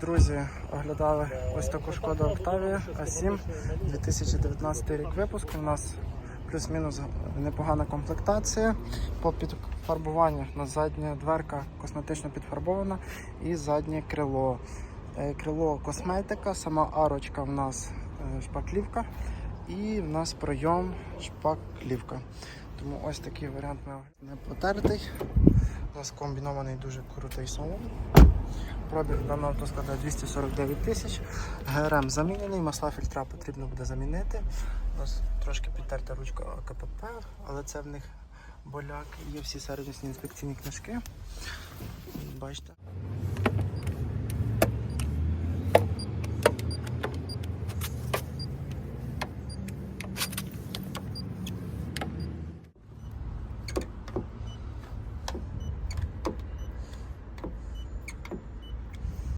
Друзі, оглядали ось таку шкоду Octavia А7 2019 рік випуску. У нас плюс-мінус непогана комплектація. По підфарбуванню у нас задня дверка косметично підфарбована і заднє крило. Е, Крило косметика, сама арочка в нас е, шпаклівка і в нас пройом шпаклівка. Тому ось такий варіант не потертий. У нас комбінований дуже крутий салон. Пробіг даного авто складає 249 тисяч. ГРМ замінений, масла фільтра потрібно буде замінити. Нас Трошки підтерта ручка КПП, але це в них боляк. Є всі сервісні інспекційні книжки. Бачите.